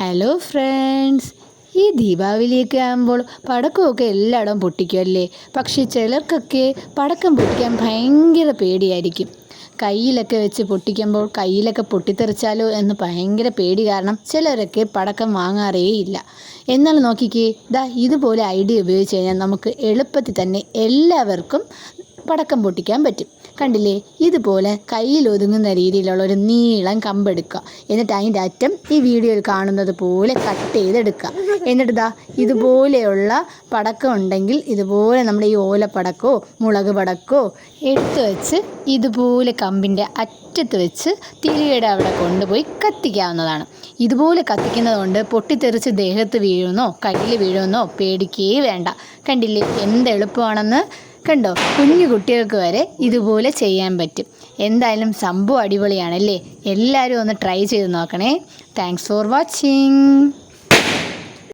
Hello friends ഈ ദീപാവലിയൊക്കെ ആകുമ്പോൾ പടക്കമൊക്കെ എല്ലായിടവും പൊട്ടിക്കുമല്ലേ പക്ഷേ ചിലർക്കൊക്കെ പടക്കം പൊട്ടിക്കാൻ ഭയങ്കര പേടിയായിരിക്കും. കയ്യിലൊക്കെ വെച്ച് പൊട്ടിക്കുമ്പോൾ കയ്യിലൊക്കെ പൊട്ടിത്തെറിച്ചാലോ എന്ന് ഭയങ്കര പേടി കാരണം ചിലരൊക്കെ പടക്കം വാങ്ങാറേ ഇല്ല എന്നാൽ നോക്കിക്കേ ദാ ഇതുപോലെ ഐഡിയ ഉപയോഗിച്ച് കഴിഞ്ഞാൽ നമുക്ക് എളുപ്പത്തിൽ തന്നെ എല്ലാവർക്കും പടക്കം പൊട്ടിക്കാൻ പറ്റും. കണ്ടില്ലേ? ഇതുപോലെ കയ്യിൽ ഒതുങ്ങുന്ന രീതിയിലുള്ള ഒരു നീളം കമ്പെടുക്കുക. എന്നിട്ട് അതിന്റെ അറ്റം ഈ വീഡിയോയിൽ കാണുന്നത് പോലെ കട്ട് ചെയ്തെടുക്കുക. എന്നിട്ട് ദാ ഇതുപോലെയുള്ള പടക്കം ഉണ്ടെങ്കിൽ ഇതുപോലെ നമ്മുടെ ഈ ഓലപ്പടക്കോ മുളക് പടക്കോ എടുത്ത് വെച്ച് ഇതുപോലെ കമ്പിന്റെ അറ്റത്ത് വെച്ച് തിരിയുടെ അവിടെ കൊണ്ടുപോയി കത്തിക്കാവുന്നതാണ്. ഇതുപോലെ കത്തിക്കുന്നത് കൊണ്ട് പൊട്ടിത്തെറിച്ച് ദേഹത്ത് വീഴുന്നോ കയ്യിൽ വീഴുന്നോ പേടിക്കേ വേണ്ട. കണ്ടില്ലേ? എന്ത് എളുപ്പമാണെന്ന്? കണ്ടോ? കുഞ്ഞു കുട്ടികൾക്ക് വരെ ഇതുപോലെ ചെയ്യാൻ പറ്റും. എന്തായാലും സംഭവം അടിപൊളിയാണല്ലേ? എല്ലാവരും ഒന്ന് ട്രൈ ചെയ്ത് നോക്കണേ. Thanks for watching